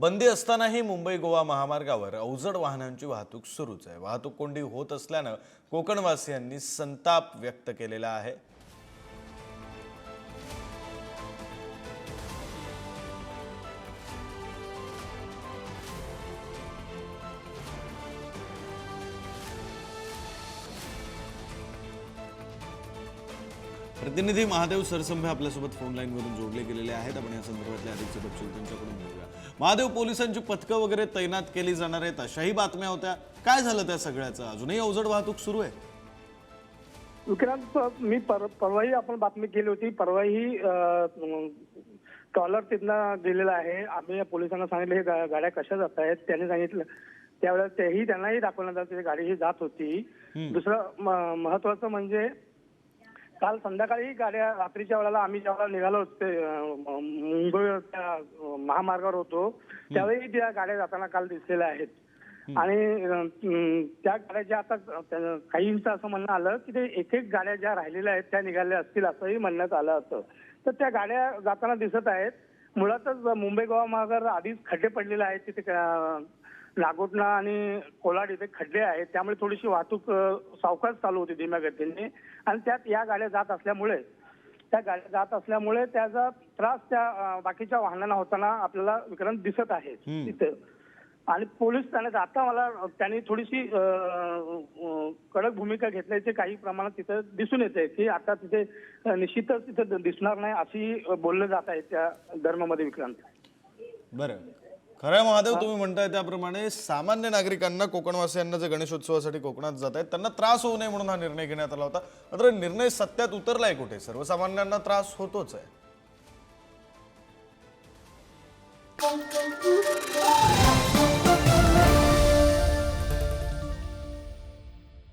बंदी असतानाही मुंबई गोवा महामार्गावर अवजड वाहनांची वाहतूक सुरूच आहे. वाहतूक कोंडी होत असल्यानं कोकणवासियांनी संताप व्यक्त केलेला आहे. प्रतिनिधी महादेव सरसंभे आपल्यासोबत फोन लाईनवरून जोडले गेलेले आहेत. आपण या संदर्भातले अधिकचे तपशील त्यांच्याकडून घेऊया. महादेव पोलिसांची पथकं वगैरे तैनात केली जाणार आहेत अशाही बातम्या होत्या. काय झालं त्या सगळ्याचं? अजूनही अवजड वाहतूक सुरू आहे? विक्रांत मी पर परवाही आपण बातमी केली होती. परवाही कॉलर तिथनं गेलेला आहे. आम्ही या पोलिसांना सांगितलं हे गाड्या कशा जात आहेत? त्यांनी सांगितलं त्यावेळेस तेही त्यांनाही दाखवण्यात आलं गाडी ही जात होती. दुसरं महत्वाचं म्हणजे काल संध्याकाळी गाड्या रात्रीच्या वेळेला आम्ही ज्यावेळेला निघालो होतो ते, मुंबई त्या महामार्गावर होतो त्यावेळी त्या गाड्या जाताना काल दिसलेल्या आहेत. आणि त्या गाड्या ज्या आता काहींचं असं म्हणणं आलं की ते एक एक गाड्या ज्या राहिलेल्या आहेत त्या निघाल्या असतील असंही म्हणण्यात आलं होतं. तर त्या गाड्या जाताना दिसत आहेत. मुळातच मुंबई गोवा मार्गावर आधीच खड्डे पडलेले आहेत तिथे नागोटणा आणि कोलाड इथे खड्डे आहेत त्यामुळे थोडीशी वाहतूक सावकाश चालू होती धीम्या गतीने. आणि त्यात या गाड्या जात असल्यामुळे त्या गाड्या जात असल्यामुळे त्याचा त्रास त्या बाकीच्या वाहनांना होताना आपल्याला विक्रांत दिसत आहे तिथे. आणि पोलीस ठाण्यात आता मला त्यांनी थोडीशी कडक भूमिका घेतल्याचे काही प्रमाणात तिथे दिसून येते की आता तिथे निश्चितच तिथे दिसणार नाही अशी बोललं जात आहे त्या धर्मामध्ये विक्रांत. बरं. खरं महादेव तुम्ही म्हणताय त्याप्रमाणे सामान्य नागरिकांना कोकणवासियांना जे गणेशोत्सवासाठी कोकणात जात आहेत त्यांना त्रास होऊ नये म्हणून हा निर्णय घेण्यात आला होता. मात्र निर्णय सत्यात उतरलाय कुठे? सर्वसामान्यांना त्रास होतोच आहे.